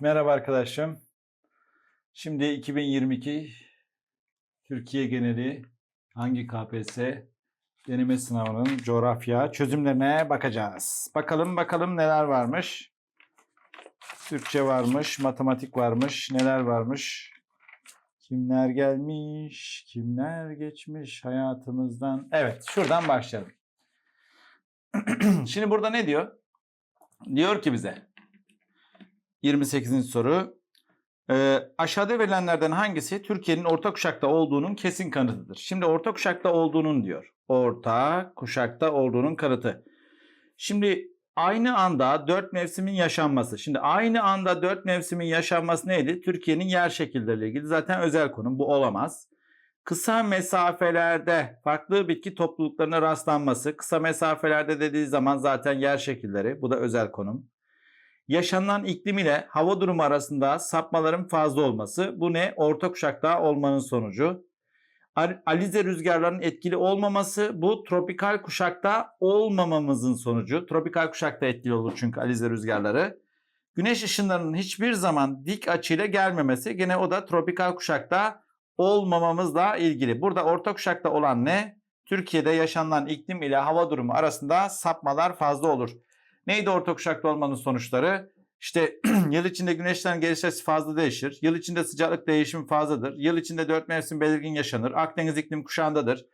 Merhaba arkadaşım. Şimdi 2022 Türkiye geneli hangi KPSS deneme sınavının coğrafya çözümlerine bakacağız. Bakalım bakalım neler varmış. Türkçe varmış, matematik varmış, neler varmış. Kimler gelmiş, kimler geçmiş hayatımızdan. Evet, şuradan başlayalım. Şimdi burada ne diyor? Diyor ki bize 28. soru. Ee, aşağıda verilenlerden hangisi Türkiye'nin orta kuşakta olduğunun kesin kanıtıdır? Şimdi orta kuşakta olduğunun diyor. Orta kuşakta olduğunun kanıtı. Şimdi aynı anda dört mevsimin yaşanması. Şimdi aynı anda dört mevsimin yaşanması neydi? Türkiye'nin yer şekilleriyle ilgili zaten özel konum. Bu olamaz. Kısa mesafelerde farklı bitki topluluklarına rastlanması. Kısa mesafelerde dediği zaman zaten yer şekilleri. Bu da özel konum yaşanılan iklim ile hava durumu arasında sapmaların fazla olması. Bu ne? Orta kuşakta olmanın sonucu. Alize rüzgarlarının etkili olmaması bu tropikal kuşakta olmamamızın sonucu. Tropikal kuşakta etkili olur çünkü alize rüzgarları. Güneş ışınlarının hiçbir zaman dik açıyla gelmemesi gene o da tropikal kuşakta olmamamızla ilgili. Burada orta kuşakta olan ne? Türkiye'de yaşanılan iklim ile hava durumu arasında sapmalar fazla olur. Neydi orta kuşakta olmanın sonuçları? İşte yıl içinde güneşlerin geliş açısı fazla değişir. Yıl içinde sıcaklık değişimi fazladır. Yıl içinde dört mevsim belirgin yaşanır. Akdeniz iklim kuşağındadır.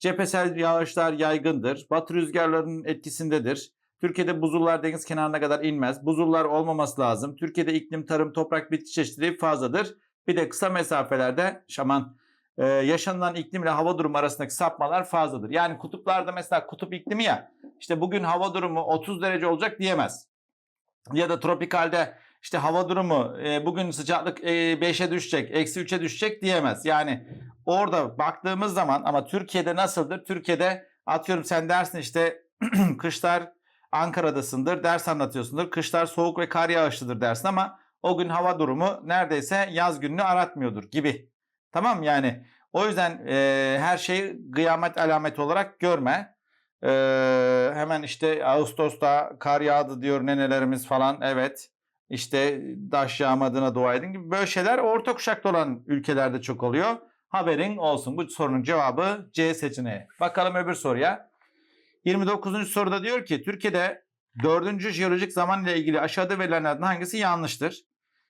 Cephesel yağışlar yaygındır. Batı rüzgarlarının etkisindedir. Türkiye'de buzullar deniz kenarına kadar inmez. Buzullar olmaması lazım. Türkiye'de iklim, tarım, toprak, bitki çeşitliliği fazladır. Bir de kısa mesafelerde şaman e, yaşanılan iklim ile hava durumu arasındaki sapmalar fazladır. Yani kutuplarda mesela kutup iklimi ya işte bugün hava durumu 30 derece olacak diyemez. Ya da tropikalde işte hava durumu e, bugün sıcaklık e, 5'e düşecek, eksi 3'e düşecek diyemez. Yani orada baktığımız zaman ama Türkiye'de nasıldır? Türkiye'de atıyorum sen dersin işte kışlar Ankara'dasındır, ders anlatıyorsundur. Kışlar soğuk ve kar yağışlıdır dersin ama o gün hava durumu neredeyse yaz gününü aratmıyordur gibi. Tamam yani o yüzden e, her şeyi kıyamet alameti olarak görme. E, hemen işte Ağustos'ta kar yağdı diyor nenelerimiz falan. Evet işte taş yağmadığına dua edin gibi böyle şeyler orta kuşakta olan ülkelerde çok oluyor. Haberin olsun. Bu sorunun cevabı C seçeneği. Bakalım öbür soruya. 29. soruda diyor ki Türkiye'de 4. jeolojik zaman ile ilgili aşağıda verilenlerden hangisi yanlıştır?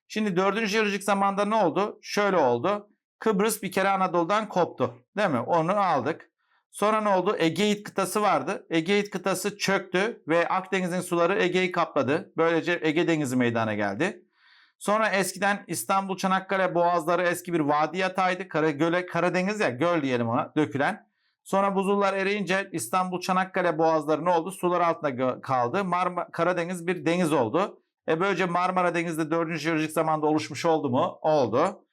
Şimdi 4. jeolojik zamanda ne oldu? Şöyle oldu. Kıbrıs bir kere Anadolu'dan koptu. Değil mi? Onu aldık. Sonra ne oldu? Egeid kıtası vardı. Egeid kıtası çöktü ve Akdeniz'in suları Ege'yi kapladı. Böylece Ege Denizi meydana geldi. Sonra eskiden İstanbul Çanakkale boğazları eski bir vadi yatağıydı. Kara, göle, Karadeniz ya göl diyelim ona dökülen. Sonra buzullar eriyince İstanbul Çanakkale boğazları ne oldu? Sular altında kaldı. Marma, Karadeniz bir deniz oldu. E böylece Marmara Denizi'de 4. jeolojik zamanda oluşmuş oldu mu? Oldu.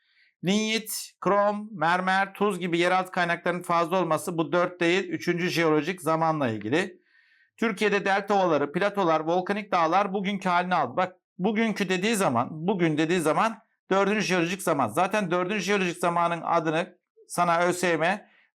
Linyit, krom, mermer, tuz gibi yeraltı kaynaklarının fazla olması bu 4 değil 3. jeolojik zamanla ilgili. Türkiye'de delta ovaları, platolar, volkanik dağlar bugünkü halini aldı. Bak bugünkü dediği zaman, bugün dediği zaman 4. jeolojik zaman. Zaten 4. jeolojik zamanın adını sana ÖSYM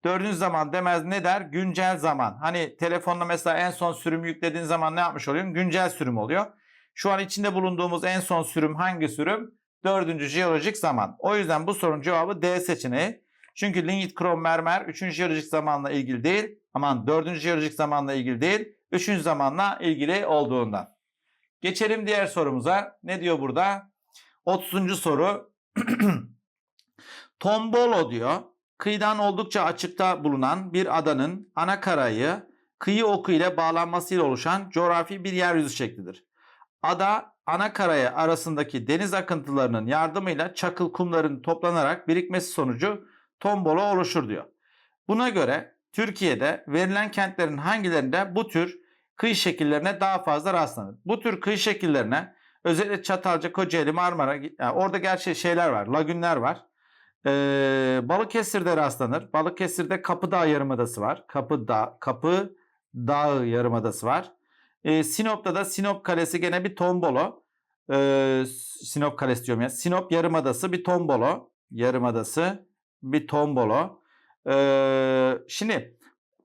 4. zaman demez ne der? Güncel zaman. Hani telefonla mesela en son sürüm yüklediğin zaman ne yapmış oluyorsun? Güncel sürüm oluyor. Şu an içinde bulunduğumuz en son sürüm hangi sürüm? Dördüncü jeolojik zaman. O yüzden bu sorunun cevabı D seçeneği. Çünkü lignit, krom, mermer 3. jeolojik zamanla ilgili değil. Aman 4. jeolojik zamanla ilgili değil. 3. zamanla ilgili olduğundan. Geçelim diğer sorumuza. Ne diyor burada? 30. soru. Tombolo diyor. Kıyıdan oldukça açıkta bulunan bir adanın ana karayı kıyı oku ile bağlanmasıyla oluşan coğrafi bir yeryüzü şeklidir. Ada ana karaya arasındaki deniz akıntılarının yardımıyla çakıl kumların toplanarak birikmesi sonucu tombolo oluşur diyor. Buna göre Türkiye'de verilen kentlerin hangilerinde bu tür kıyı şekillerine daha fazla rastlanır? Bu tür kıyı şekillerine özellikle Çatalca, Kocaeli, Marmara yani orada gerçi şeyler var, lagünler var. Ee, Balıkesir'de rastlanır. Balıkesir'de Kapıdağ Yarımadası var. Kapıdağ, Kapı Dağ Yarımadası var. E, Sinop'ta da Sinop Kalesi gene bir tombolo. E, Sinop Kalesi diyorum ya. Sinop Yarımadası bir tombolo. Yarımadası bir tombolo. E, şimdi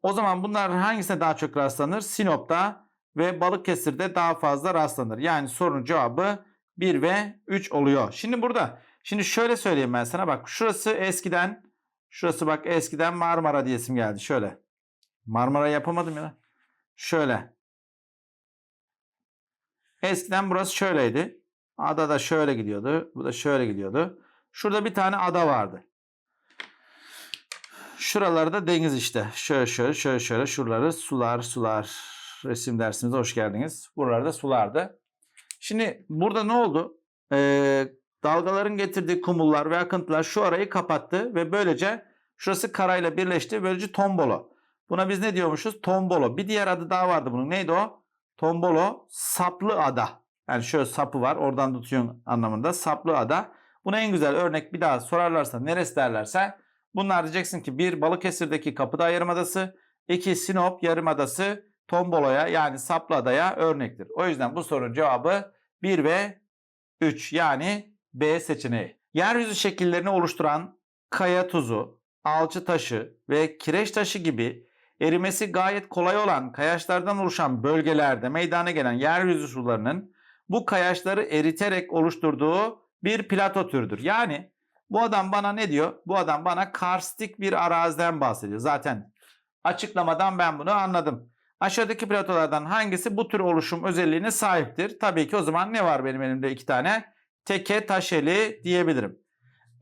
o zaman bunlar hangisine daha çok rastlanır? Sinop'ta ve Balıkesir'de daha fazla rastlanır. Yani sorunun cevabı 1 ve 3 oluyor. Şimdi burada şimdi şöyle söyleyeyim ben sana bak şurası eskiden şurası bak eskiden Marmara diyesim geldi şöyle. Marmara yapamadım ya. Şöyle. Eskiden burası şöyleydi. Ada da şöyle gidiyordu. Bu da şöyle gidiyordu. Şurada bir tane ada vardı. Şuralarda deniz işte. Şöyle şöyle şöyle şöyle şuraları sular sular. Resim dersimize hoş geldiniz. Buralarda sulardı. Şimdi burada ne oldu? Ee, dalgaların getirdiği kumullar ve akıntılar şu arayı kapattı ve böylece şurası karayla birleşti. Böylece tombolo. Buna biz ne diyormuşuz? Tombolo. Bir diğer adı daha vardı bunun. Neydi o? Tombolo saplı ada. Yani şöyle sapı var oradan tutuyorsun anlamında. Saplı ada. Buna en güzel örnek bir daha sorarlarsa neresi derlerse bunlar diyeceksin ki bir Balıkesir'deki Kapıdağ Yarımadası, iki Sinop Yarımadası Tombolo'ya yani saplı adaya örnektir. O yüzden bu sorunun cevabı 1 ve 3 yani B seçeneği. Yeryüzü şekillerini oluşturan kaya tuzu, alçı taşı ve kireç taşı gibi erimesi gayet kolay olan kayaçlardan oluşan bölgelerde meydana gelen yeryüzü sularının bu kayaçları eriterek oluşturduğu bir plato türüdür. Yani bu adam bana ne diyor? Bu adam bana karstik bir araziden bahsediyor. Zaten açıklamadan ben bunu anladım. Aşağıdaki platolardan hangisi bu tür oluşum özelliğine sahiptir? Tabii ki o zaman ne var benim elimde iki tane? Teke taşeli diyebilirim.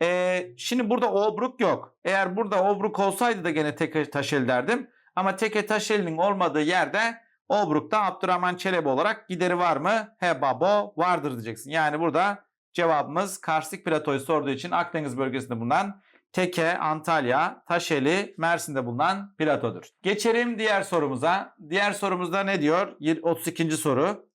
Ee, şimdi burada obruk yok. Eğer burada obruk olsaydı da gene teke taşeli derdim. Ama teke taşelinin olmadığı yerde obrukta Abdurrahman Çelebi olarak gideri var mı? He babo vardır diyeceksin. Yani burada cevabımız karstik platoyu sorduğu için Akdeniz bölgesinde bulunan Teke, Antalya, Taşeli, Mersin'de bulunan platodur. Geçelim diğer sorumuza. Diğer sorumuzda ne diyor? 32. soru.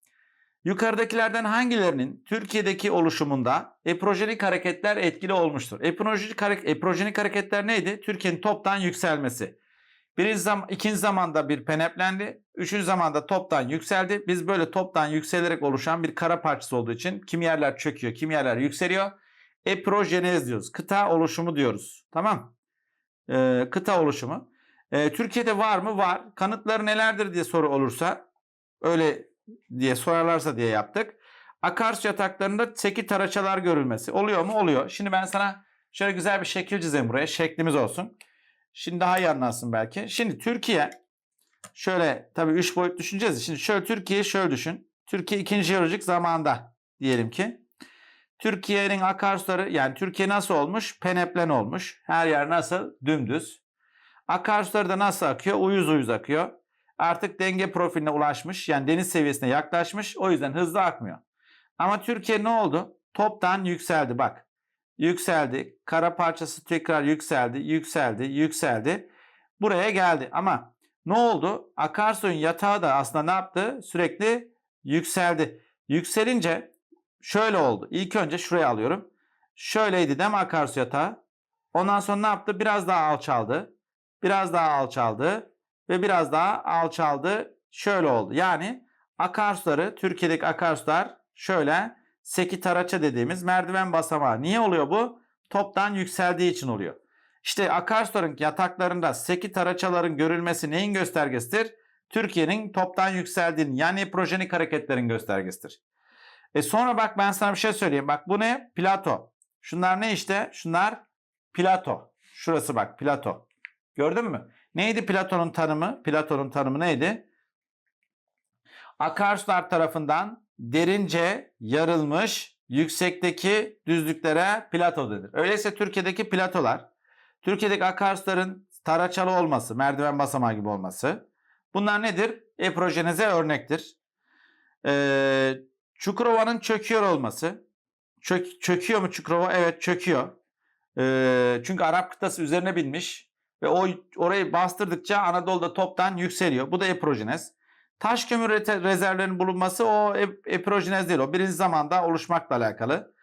Yukarıdakilerden hangilerinin Türkiye'deki oluşumunda eprojenik hareketler etkili olmuştur? Eprojenik, eprojenik hareketler neydi? Türkiye'nin toptan yükselmesi. Birinci zam ikinci zamanda bir peneplendi. Üçüncü zamanda toptan yükseldi. Biz böyle toptan yükselerek oluşan bir kara parçası olduğu için kim yerler çöküyor, kim yerler yükseliyor. Eprojenez diyoruz. Kıta oluşumu diyoruz. Tamam. Ee, kıta oluşumu. Ee, Türkiye'de var mı? Var. Kanıtları nelerdir diye soru olursa öyle diye sorarlarsa diye yaptık. Akarsu yataklarında seki taraçalar görülmesi. Oluyor mu? Oluyor. Şimdi ben sana şöyle güzel bir şekil çizeyim buraya. Şeklimiz olsun. Şimdi daha iyi anlarsın belki. Şimdi Türkiye şöyle tabii 3 boyut düşüneceğiz. Şimdi şöyle Türkiye'yi şöyle düşün. Türkiye 2. jeolojik zamanda diyelim ki. Türkiye'nin akarsuları yani Türkiye nasıl olmuş? Peneplen olmuş. Her yer nasıl? Dümdüz. Akarsuları da nasıl akıyor? Uyuz uyuz akıyor. Artık denge profiline ulaşmış. Yani deniz seviyesine yaklaşmış. O yüzden hızlı akmıyor. Ama Türkiye ne oldu? Toptan yükseldi bak. Yükseldi. Kara parçası tekrar yükseldi, yükseldi, yükseldi. Buraya geldi. Ama ne oldu? Akarsuyun yatağı da aslında ne yaptı? Sürekli yükseldi. Yükselince şöyle oldu. İlk önce şuraya alıyorum. Şöyleydi değil mi akarsu yatağı? Ondan sonra ne yaptı? Biraz daha alçaldı. Biraz daha alçaldı. Ve biraz daha alçaldı. Şöyle oldu. Yani akarsuları, Türkiye'deki akarsular şöyle seki taraça dediğimiz merdiven basamağı. Niye oluyor bu? Toptan yükseldiği için oluyor. İşte akarsuların yataklarında seki taraçaların görülmesi neyin göstergesidir? Türkiye'nin toptan yükseldiğinin yani projenik hareketlerin göstergesidir. E sonra bak ben sana bir şey söyleyeyim. Bak bu ne? Plato. Şunlar ne işte? Şunlar plato. Şurası bak plato. Gördün mü? Neydi Platon'un tanımı? Platon'un tanımı neydi? Akarsular tarafından derince yarılmış yüksekteki düzlüklere plato denir. Öyleyse Türkiye'deki platolar, Türkiye'deki akarsuların taraçalı olması, merdiven basamağı gibi olması. Bunlar nedir? Eprojenize örnektir. Ee, Çukurova'nın çöküyor olması. Çök, çöküyor mu Çukurova? Evet çöküyor. Ee, çünkü Arap kıtası üzerine binmiş ve o orayı bastırdıkça Anadolu'da toptan yükseliyor. Bu da eprojenez. Taş kömür rezervlerinin bulunması o ep- eprojenez değil. O birinci zamanda oluşmakla alakalı.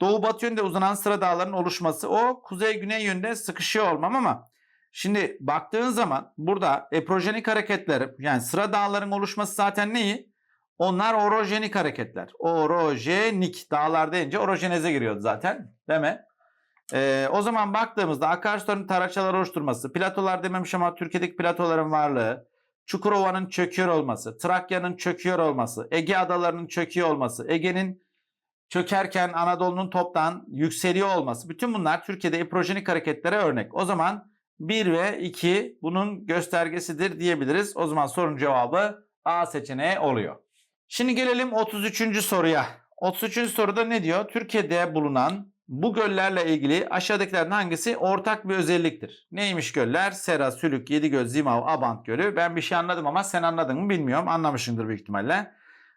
Doğu batı yönde uzanan sıra dağların oluşması o kuzey güney yönde sıkışıyor olmam ama şimdi baktığın zaman burada eprojenik hareketler yani sıra dağların oluşması zaten neyi? Onlar orojenik hareketler. Orojenik dağlar deyince orojeneze giriyordu zaten değil mi? Ee, o zaman baktığımızda akarsuların taraçalar oluşturması, platolar dememiş ama Türkiye'deki platoların varlığı, Çukurova'nın çöküyor olması, Trakya'nın çöküyor olması, Ege adalarının çöküyor olması, Ege'nin çökerken Anadolu'nun toptan yükseliyor olması. Bütün bunlar Türkiye'de eprojenik hareketlere örnek. O zaman 1 ve 2 bunun göstergesidir diyebiliriz. O zaman sorunun cevabı A seçeneği oluyor. Şimdi gelelim 33. soruya. 33. soruda ne diyor? Türkiye'de bulunan bu göllerle ilgili aşağıdakilerden hangisi ortak bir özelliktir? Neymiş göller? Sera, Sülük, Yedigöl, Zimav, Abant Gölü. Ben bir şey anladım ama sen anladın mı bilmiyorum. Anlamışsındır büyük ihtimalle.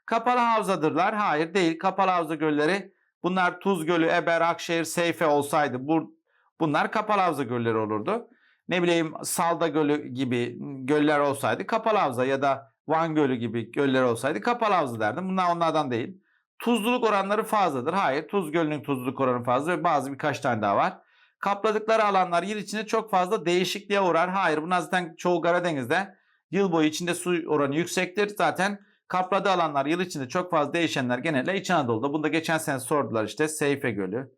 Kapalı havzadırlar. Hayır değil. Kapalı havza gölleri bunlar Tuz Gölü, Eber, Akşehir, Seyfe olsaydı bu, bunlar kapalı havza gölleri olurdu. Ne bileyim Salda Gölü gibi göller olsaydı kapalı havza ya da Van Gölü gibi göller olsaydı kapalı havza derdim. Bunlar onlardan değil. Tuzluluk oranları fazladır. Hayır. Tuz Gölü'nün tuzluluk oranı fazla ve bazı birkaç tane daha var. Kapladıkları alanlar yıl içinde çok fazla değişikliğe uğrar. Hayır. Bunlar zaten çoğu Karadeniz'de yıl boyu içinde su oranı yüksektir. Zaten kapladığı alanlar yıl içinde çok fazla değişenler genelde İç Anadolu'da. Bunda geçen sene sordular işte Seyfe Gölü,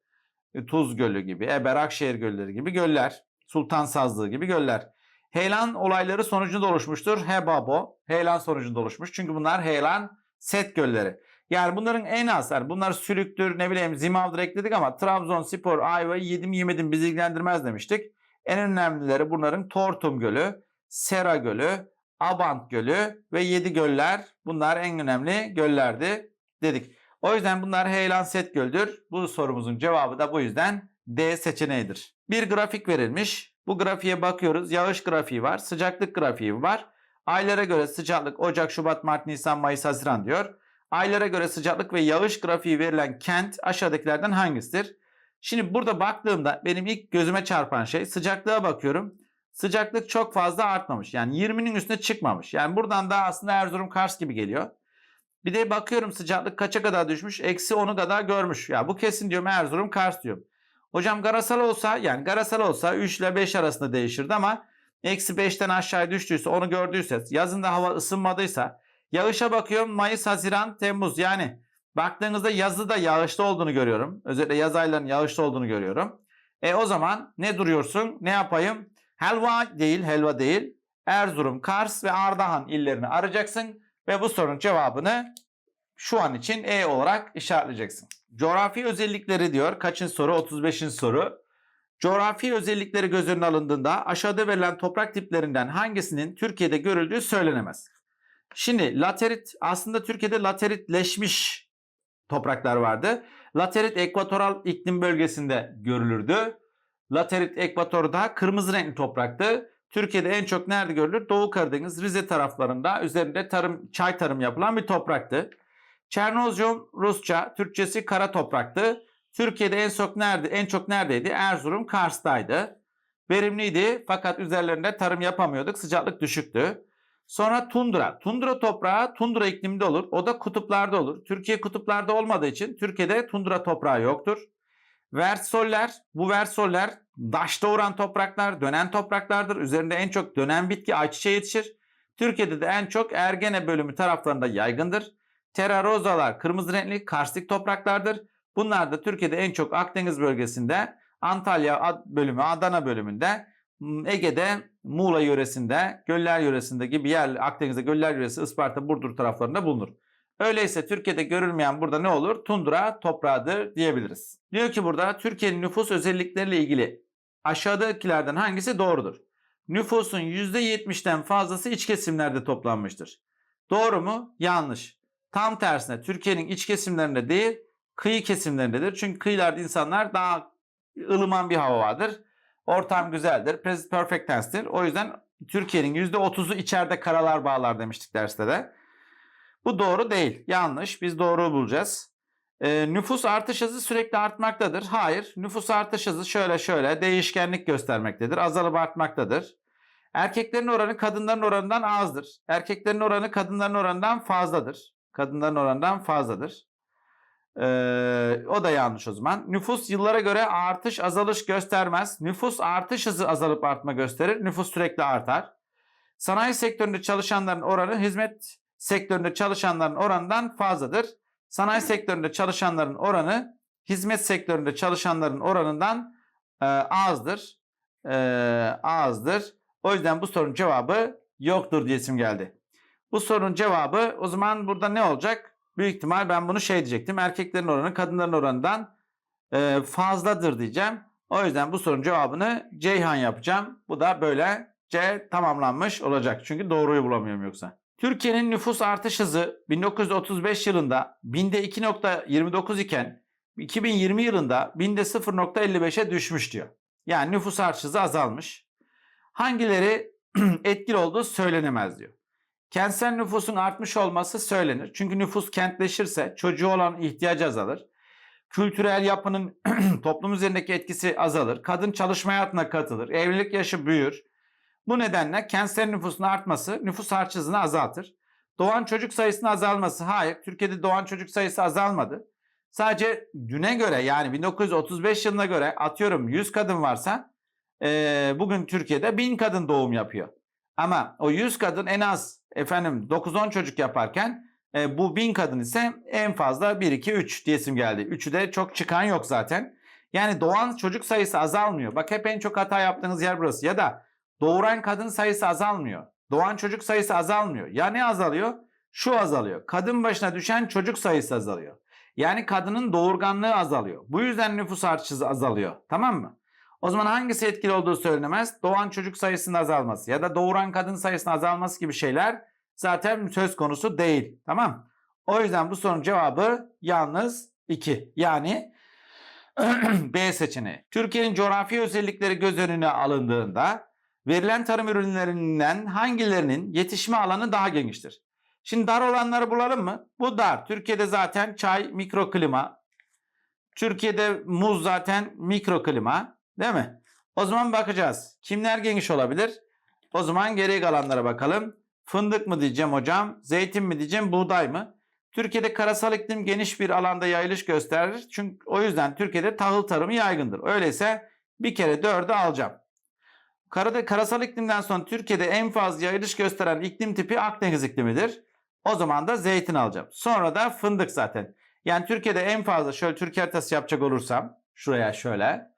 Tuz Gölü gibi, Eber Akşehir Gölleri gibi göller. Sultan Sazlığı gibi göller. Heyelan olayları sonucunda oluşmuştur. Hebabo heyelan sonucunda oluşmuş. Çünkü bunlar heyelan set gölleri. Yani bunların en az, yani bunlar sülüktür, ne bileyim zimavdır ekledik ama Trabzonspor, Ayva'yı yedim yemedim bizi ilgilendirmez demiştik. En önemlileri bunların Tortum Gölü, Sera Gölü, Abant Gölü ve Yedi Göller. Bunlar en önemli göllerdi dedik. O yüzden bunlar heyelan set göldür. Bu sorumuzun cevabı da bu yüzden D seçeneğidir. Bir grafik verilmiş. Bu grafiğe bakıyoruz. Yağış grafiği var, sıcaklık grafiği var. Aylara göre sıcaklık Ocak, Şubat, Mart, Nisan, Mayıs, Haziran diyor. Aylara göre sıcaklık ve yağış grafiği verilen kent aşağıdakilerden hangisidir? Şimdi burada baktığımda benim ilk gözüme çarpan şey sıcaklığa bakıyorum. Sıcaklık çok fazla artmamış. Yani 20'nin üstüne çıkmamış. Yani buradan da aslında Erzurum Kars gibi geliyor. Bir de bakıyorum sıcaklık kaça kadar düşmüş? Eksi 10'u kadar görmüş. Ya bu kesin diyorum Erzurum Kars diyorum. Hocam garasal olsa yani garasal olsa 3 ile 5 arasında değişirdi ama eksi 5'ten aşağıya düştüyse onu gördüyse yazında hava ısınmadıysa yağışa bakıyorum Mayıs, Haziran, Temmuz yani baktığınızda yazıda yağışlı olduğunu görüyorum. Özellikle yaz aylarının yağışlı olduğunu görüyorum. E o zaman ne duruyorsun? Ne yapayım? Helva değil, helva değil. Erzurum, Kars ve Ardahan illerini arayacaksın ve bu sorunun cevabını şu an için E olarak işaretleyeceksin. Coğrafi özellikleri diyor. Kaçıncı soru? 35. soru. Coğrafi özellikleri göz önüne alındığında aşağıda verilen toprak tiplerinden hangisinin Türkiye'de görüldüğü söylenemez. Şimdi laterit aslında Türkiye'de lateritleşmiş topraklar vardı. Laterit ekvatoral iklim bölgesinde görülürdü. Laterit ekvatorda kırmızı renkli topraktı. Türkiye'de en çok nerede görülür? Doğu Karadeniz, Rize taraflarında üzerinde tarım, çay tarım yapılan bir topraktı. Çernozyum Rusça, Türkçesi kara topraktı. Türkiye'de en çok nerede en çok neredeydi? Erzurum, Kars'taydı. Verimliydi fakat üzerlerinde tarım yapamıyorduk. Sıcaklık düşüktü. Sonra tundra. Tundra toprağı tundra iklimde olur. O da kutuplarda olur. Türkiye kutuplarda olmadığı için Türkiye'de tundra toprağı yoktur. Versoller, bu versoller daşta uğran topraklar, dönen topraklardır. Üzerinde en çok dönen bitki ayçiçeği yetişir. Türkiye'de de en çok Ergene bölümü taraflarında yaygındır. Terarozalar kırmızı renkli karstik topraklardır. Bunlar da Türkiye'de en çok Akdeniz bölgesinde, Antalya bölümü, Adana bölümünde, Ege'de, Muğla yöresinde, Göller yöresinde gibi yer, Akdeniz'de Göller yöresi, Isparta, Burdur taraflarında bulunur. Öyleyse Türkiye'de görülmeyen burada ne olur? Tundra toprağıdır diyebiliriz. Diyor ki burada Türkiye'nin nüfus özellikleriyle ilgili aşağıdakilerden hangisi doğrudur? Nüfusun %70'den fazlası iç kesimlerde toplanmıştır. Doğru mu? Yanlış. Tam tersine Türkiye'nin iç kesimlerinde değil, kıyı kesimlerindedir. Çünkü kıyılarda insanlar daha ılıman bir hava vardır. Ortam güzeldir. Present perfect tense'tir. O yüzden Türkiye'nin %30'u içeride karalar bağlar demiştik derste de. Bu doğru değil. Yanlış. Biz doğru bulacağız. Ee, nüfus artış hızı sürekli artmaktadır. Hayır. Nüfus artış hızı şöyle şöyle değişkenlik göstermektedir. Azalıp artmaktadır. Erkeklerin oranı kadınların oranından azdır. Erkeklerin oranı kadınların oranından fazladır. Kadınların oranından fazladır. Ee, o da yanlış o zaman. Nüfus yıllara göre artış azalış göstermez. Nüfus artış hızı azalıp artma gösterir. Nüfus sürekli artar. Sanayi sektöründe çalışanların oranı hizmet sektöründe çalışanların oranından fazladır. Sanayi sektöründe çalışanların oranı hizmet sektöründe çalışanların oranından e, azdır. E, azdır. O yüzden bu sorunun cevabı yoktur diyesim geldi. Bu sorunun cevabı o zaman burada ne olacak? Büyük ihtimal ben bunu şey diyecektim. Erkeklerin oranı kadınların oranından e, fazladır diyeceğim. O yüzden bu sorunun cevabını Ceyhan yapacağım. Bu da böyle C tamamlanmış olacak. Çünkü doğruyu bulamıyorum yoksa. Türkiye'nin nüfus artış hızı 1935 yılında binde 2.29 iken 2020 yılında binde 0.55'e düşmüş diyor. Yani nüfus artış hızı azalmış. Hangileri etkili olduğu söylenemez diyor. Kentsel nüfusun artmış olması söylenir. Çünkü nüfus kentleşirse çocuğu olan ihtiyacı azalır. Kültürel yapının toplum üzerindeki etkisi azalır. Kadın çalışma hayatına katılır. Evlilik yaşı büyür. Bu nedenle kentsel nüfusun artması nüfus artış hızını azaltır. Doğan çocuk sayısının azalması hayır. Türkiye'de doğan çocuk sayısı azalmadı. Sadece düne göre yani 1935 yılına göre atıyorum 100 kadın varsa eee, bugün Türkiye'de 1000 kadın doğum yapıyor. Ama o 100 kadın en az efendim 9-10 çocuk yaparken e, bu 1000 kadın ise en fazla 1 2 3 diyesim geldi. Üçü de çok çıkan yok zaten. Yani doğan çocuk sayısı azalmıyor. Bak hep en çok hata yaptığınız yer burası. Ya da doğuran kadın sayısı azalmıyor. Doğan çocuk sayısı azalmıyor. Ya ne azalıyor? Şu azalıyor. Kadın başına düşen çocuk sayısı azalıyor. Yani kadının doğurganlığı azalıyor. Bu yüzden nüfus artışı azalıyor. Tamam mı? O zaman hangisi etkili olduğu söylenemez. Doğan çocuk sayısının azalması ya da doğuran kadın sayısının azalması gibi şeyler zaten söz konusu değil. Tamam. O yüzden bu sorunun cevabı yalnız 2. Yani B seçeneği. Türkiye'nin coğrafi özellikleri göz önüne alındığında verilen tarım ürünlerinden hangilerinin yetişme alanı daha geniştir? Şimdi dar olanları bulalım mı? Bu dar. Türkiye'de zaten çay mikroklima. Türkiye'de muz zaten mikroklima. Değil mi? O zaman bakacağız. Kimler geniş olabilir? O zaman geri kalanlara bakalım. Fındık mı diyeceğim hocam? Zeytin mi diyeceğim? Buğday mı? Türkiye'de karasal iklim geniş bir alanda yayılış gösterir. Çünkü o yüzden Türkiye'de tahıl tarımı yaygındır. Öyleyse bir kere dördü alacağım. Karada, karasal iklimden sonra Türkiye'de en fazla yayılış gösteren iklim tipi Akdeniz iklimidir. O zaman da zeytin alacağım. Sonra da fındık zaten. Yani Türkiye'de en fazla şöyle Türkiye haritası yapacak olursam şuraya şöyle.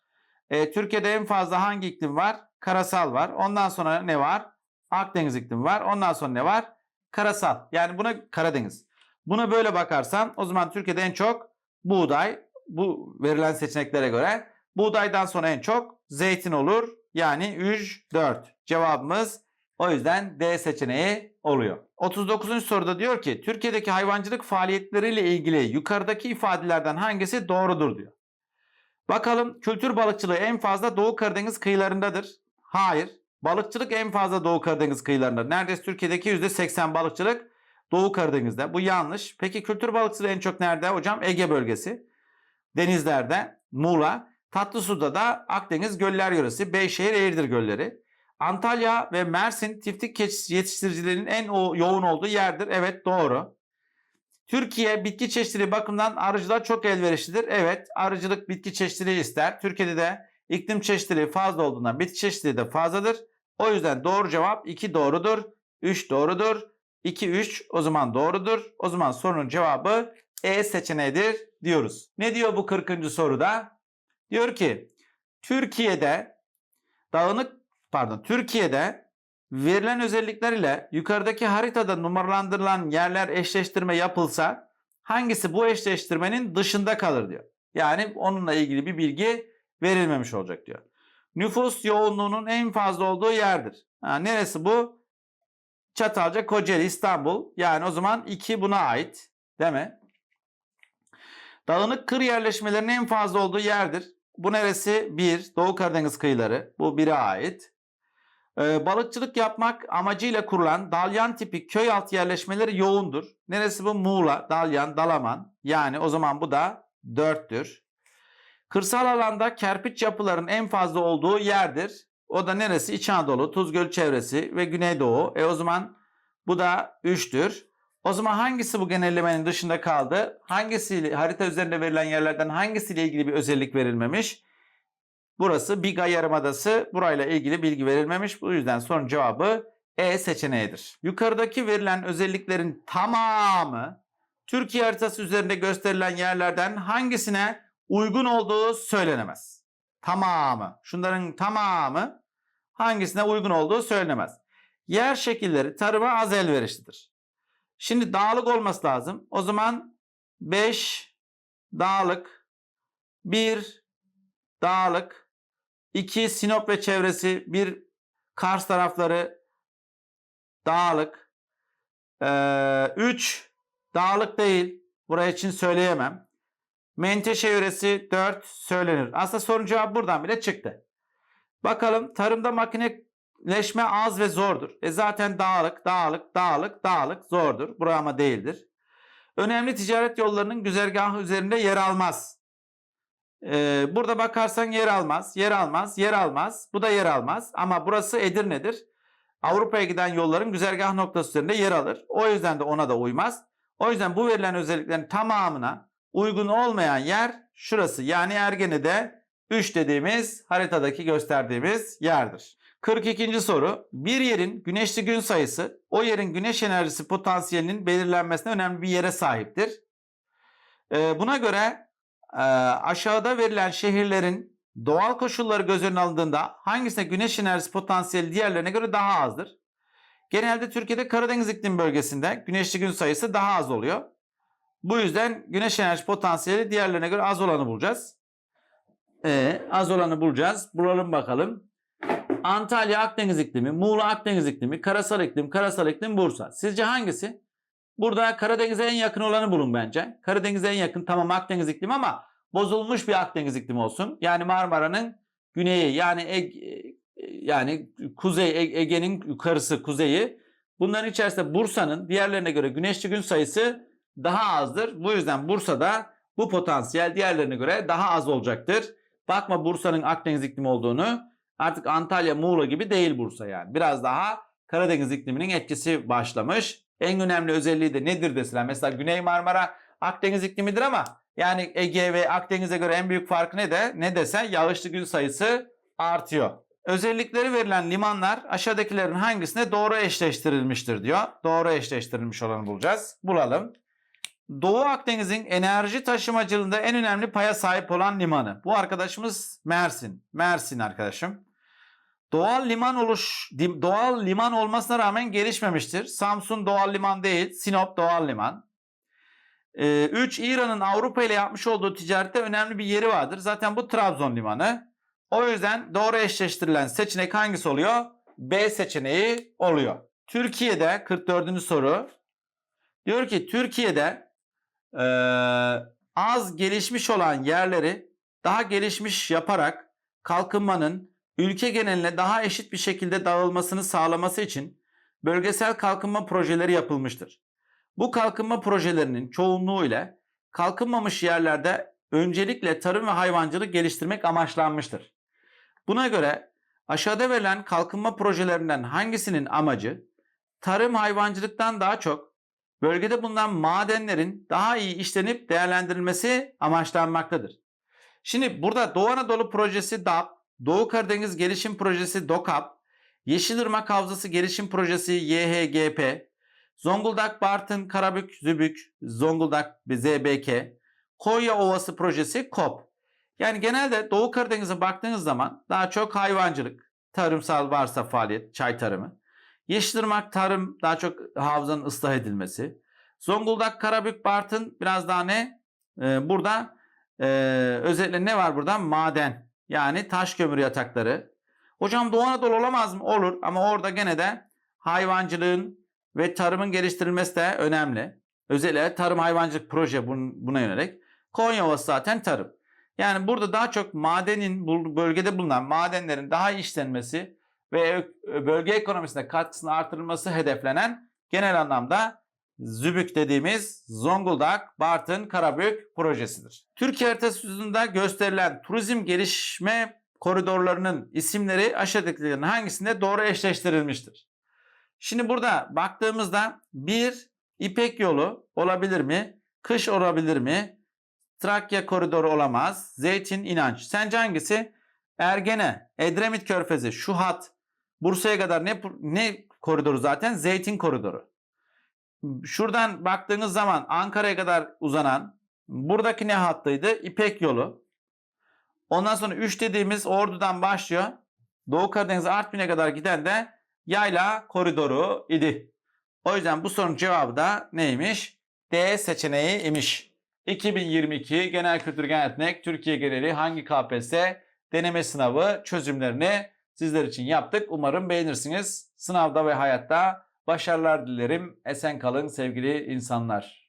E, Türkiye'de en fazla hangi iklim var? Karasal var. Ondan sonra ne var? Akdeniz iklimi var. Ondan sonra ne var? Karasal. Yani buna Karadeniz. Buna böyle bakarsan o zaman Türkiye'de en çok buğday bu verilen seçeneklere göre buğdaydan sonra en çok zeytin olur. Yani 3 4. Cevabımız o yüzden D seçeneği oluyor. 39. soruda diyor ki Türkiye'deki hayvancılık faaliyetleriyle ilgili yukarıdaki ifadelerden hangisi doğrudur diyor. Bakalım kültür balıkçılığı en fazla Doğu Karadeniz kıyılarındadır. Hayır. Balıkçılık en fazla Doğu Karadeniz kıyılarında. Neredeyse Türkiye'deki %80 balıkçılık Doğu Karadeniz'de. Bu yanlış. Peki kültür balıkçılığı en çok nerede hocam? Ege bölgesi. Denizlerde, Muğla. Tatlısu'da da Akdeniz Göller Yöresi, Beyşehir, Eğirdir Gölleri. Antalya ve Mersin tiftik yetiştiricilerinin en yoğun olduğu yerdir. Evet doğru. Türkiye bitki çeşitliliği bakımından arıcılığa çok elverişlidir. Evet arıcılık bitki çeşitliliği ister. Türkiye'de de iklim çeşitliliği fazla olduğundan bitki çeşitliliği de fazladır. O yüzden doğru cevap 2 doğrudur. 3 doğrudur. 2 3 o zaman doğrudur. O zaman sorunun cevabı E seçeneğidir diyoruz. Ne diyor bu 40. soruda? Diyor ki Türkiye'de dağınık pardon Türkiye'de verilen özellikler ile yukarıdaki haritada numaralandırılan yerler eşleştirme yapılsa hangisi bu eşleştirmenin dışında kalır diyor. Yani onunla ilgili bir bilgi verilmemiş olacak diyor. Nüfus yoğunluğunun en fazla olduğu yerdir. Ha, neresi bu? Çatalca, Kocaeli, İstanbul. Yani o zaman 2 buna ait. Değil mi? Dağınık kır yerleşmelerinin en fazla olduğu yerdir. Bu neresi? 1. Doğu Karadeniz kıyıları. Bu 1'e ait. Ee, balıkçılık yapmak amacıyla kurulan dalyan tipi köy altı yerleşmeleri yoğundur. Neresi bu? Muğla, Dalyan, Dalaman. Yani o zaman bu da 4'tür. Kırsal alanda kerpiç yapıların en fazla olduğu yerdir. O da neresi? İç Anadolu, Tuzgöl çevresi ve Güneydoğu. E o zaman bu da 3'tür. O zaman hangisi bu genellemenin dışında kaldı? Hangisiyle harita üzerinde verilen yerlerden hangisiyle ilgili bir özellik verilmemiş? Burası Biga Yarımadası. Burayla ilgili bilgi verilmemiş. Bu yüzden sorunun cevabı E seçeneğidir. Yukarıdaki verilen özelliklerin tamamı Türkiye haritası üzerinde gösterilen yerlerden hangisine uygun olduğu söylenemez. Tamamı. Şunların tamamı hangisine uygun olduğu söylenemez. Yer şekilleri tarıma az elverişlidir. Şimdi dağlık olması lazım. O zaman 5 dağlık, 1 dağlık, 2 Sinop ve çevresi, 1 Kars tarafları dağlık, 3 dağlık değil, buraya için söyleyemem. Menteşe yöresi 4 söylenir. Aslında sorun cevabı buradan bile çıktı. Bakalım tarımda makineleşme az ve zordur. E zaten dağlık, dağlık, dağlık, dağlık zordur. Buraya ama değildir. Önemli ticaret yollarının güzergahı üzerinde yer almaz. Ee, burada bakarsan yer almaz, yer almaz, yer almaz. Bu da yer almaz. Ama burası Edirne'dir. Avrupa'ya giden yolların güzergah noktası üzerinde yer alır. O yüzden de ona da uymaz. O yüzden bu verilen özelliklerin tamamına uygun olmayan yer şurası. Yani Ergene'de 3 dediğimiz haritadaki gösterdiğimiz yerdir. 42. soru. Bir yerin güneşli gün sayısı o yerin güneş enerjisi potansiyelinin belirlenmesine önemli bir yere sahiptir. Ee, buna göre aşağıda verilen şehirlerin doğal koşulları göz önüne alındığında hangisine güneş enerjisi potansiyeli diğerlerine göre daha azdır? Genelde Türkiye'de Karadeniz iklim bölgesinde güneşli gün sayısı daha az oluyor. Bu yüzden güneş enerji potansiyeli diğerlerine göre az olanı bulacağız. Ee, az olanı bulacağız. Bulalım bakalım. Antalya Akdeniz iklimi, Muğla Akdeniz iklimi, karasal iklim, karasal iklim Bursa. Sizce hangisi? Burada Karadeniz'e en yakın olanı bulun bence. Karadeniz'e en yakın tamam Akdeniz iklimi ama bozulmuş bir Akdeniz iklimi olsun. Yani Marmara'nın güneyi yani Ege, yani kuzey E- Ege'nin yukarısı kuzeyi. Bunların içerisinde Bursa'nın diğerlerine göre güneşli gün sayısı daha azdır. Bu yüzden Bursa'da bu potansiyel diğerlerine göre daha az olacaktır. Bakma Bursa'nın Akdeniz iklimi olduğunu. Artık Antalya, Muğla gibi değil Bursa yani. Biraz daha Karadeniz ikliminin etkisi başlamış. En önemli özelliği de nedir deseler. Mesela Güney Marmara Akdeniz iklimidir ama yani Ege ve Akdeniz'e göre en büyük fark ne de ne desen yağışlı gün sayısı artıyor. Özellikleri verilen limanlar aşağıdakilerin hangisine doğru eşleştirilmiştir diyor. Doğru eşleştirilmiş olanı bulacağız. Bulalım. Doğu Akdeniz'in enerji taşımacılığında en önemli paya sahip olan limanı. Bu arkadaşımız Mersin. Mersin arkadaşım. Doğal liman oluş doğal liman olmasına rağmen gelişmemiştir. Samsun doğal liman değil, Sinop doğal liman. 3. İran'ın Avrupa ile yapmış olduğu ticarette önemli bir yeri vardır. Zaten bu Trabzon limanı. O yüzden doğru eşleştirilen seçenek hangisi oluyor? B seçeneği oluyor. Türkiye'de 44. soru. Diyor ki Türkiye'de eee, az gelişmiş olan yerleri daha gelişmiş yaparak kalkınmanın ülke geneline daha eşit bir şekilde dağılmasını sağlaması için bölgesel kalkınma projeleri yapılmıştır. Bu kalkınma projelerinin çoğunluğu ile kalkınmamış yerlerde öncelikle tarım ve hayvancılık geliştirmek amaçlanmıştır. Buna göre aşağıda verilen kalkınma projelerinden hangisinin amacı tarım hayvancılıktan daha çok bölgede bulunan madenlerin daha iyi işlenip değerlendirilmesi amaçlanmaktadır. Şimdi burada Doğu Anadolu Projesi DAP, Doğu Karadeniz Gelişim Projesi DOKAP, Yeşilırmak Havzası Gelişim Projesi YHGP, Zonguldak Bartın Karabük Zübük Zonguldak ZBK, Konya Ovası Projesi KOP. Yani genelde Doğu Karadeniz'e baktığınız zaman daha çok hayvancılık, tarımsal varsa faaliyet, çay tarımı. Yeşilırmak tarım daha çok havzanın ıslah edilmesi. Zonguldak, Karabük, Bartın biraz daha ne? Ee, burada e, özellikle ne var burada? Maden. Yani taş kömür yatakları. Hocam Doğu Anadolu olamaz mı? Olur ama orada gene de hayvancılığın ve tarımın geliştirilmesi de önemli. Özellikle tarım hayvancılık proje bun- buna yönelik. Konya Ovası zaten tarım. Yani burada daha çok madenin bu bölgede bulunan madenlerin daha iyi işlenmesi ve bölge ekonomisine katkısının artırılması hedeflenen genel anlamda Zübük dediğimiz Zonguldak, Bartın, Karabük projesidir. Türkiye haritası üzerinde gösterilen turizm gelişme koridorlarının isimleri aşağıdakilerin hangisinde doğru eşleştirilmiştir? Şimdi burada baktığımızda bir İpek yolu olabilir mi? Kış olabilir mi? Trakya koridoru olamaz. Zeytin inanç. Sence hangisi? Ergene, Edremit Körfezi, şu hat Bursa'ya kadar ne ne koridoru zaten? Zeytin koridoru. Şuradan baktığınız zaman Ankara'ya kadar uzanan buradaki ne hattıydı? İpek yolu. Ondan sonra 3 dediğimiz Ordu'dan başlıyor. Doğu Karadeniz Artvin'e kadar giden de yayla koridoru idi. O yüzden bu sorunun cevabı da neymiş? D seçeneği imiş. 2022 Genel Kültür Genel Yetenek Türkiye geneli hangi KPSS deneme sınavı çözümlerini sizler için yaptık. Umarım beğenirsiniz. Sınavda ve hayatta başarılar dilerim. Esen kalın sevgili insanlar.